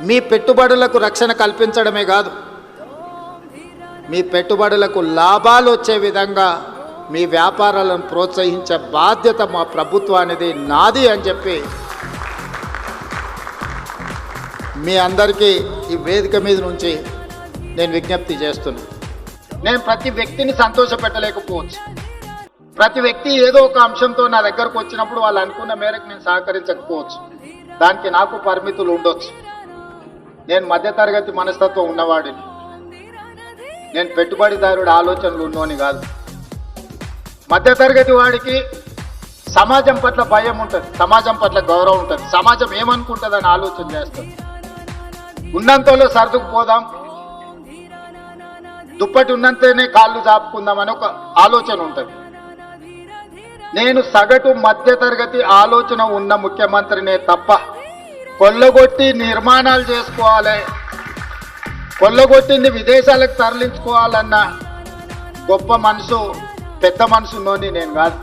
మీ పెట్టుబడులకు రక్షణ కల్పించడమే కాదు. మీ పెట్టుబడులకు లాభాలు వచ్చే విధంగా మీ వ్యాపారాలను ప్రోత్సహించే బాధ్యత మా ప్రభుత్వానిది నాది అని చెప్పి మీ అందరికీ ఈ వేదిక మీద నుంచి నేను విజ్ఞప్తి చేస్తున్నాను నేను ప్రతి వ్యక్తిని సంతోషపెట్టలేకపోవచ్చు. ప్రతి వ్యక్తి ఏదో ఒక అంశంతో నా దగ్గరకు వచ్చినప్పుడు వాళ్ళు అనుకున్న మేరకు నేను సహకరించకపోవచ్చు. దానికి నాకు పరిమితులు ఉండొచ్చు. నేను మధ్యతరగతి మనస్తత్వం ఉన్నవాడిని. నేను పెట్టుబడిదారుడు ఆలోచనలు ఉన్నోని కాదు. మధ్యతరగతి వాడికి సమాజం పట్ల భయం ఉంటుంది సమాజం పట్ల గౌరవం ఉంటుంది. సమాజం ఏమనుకుంటుందని ఆలోచన చేస్తుంది ఉన్నంతలో సర్దుకుపోదాం. దుప్పటి ఉన్నంతనే కాళ్ళు చాపుకుందామని ఒక ఆలోచన ఉంటుంది. నేను సగటు మధ్యతరగతి ఆలోచన ఉన్న ముఖ్యమంత్రినే తప్ప కొల్లగొట్టి నిర్మాణాలు చేసుకోవాలి. కొల్లగొట్టింది విదేశాలకు తరలించుకోవాలన్న గొప్ప మనసు పెద్ద మనసులోని నేను కాదు.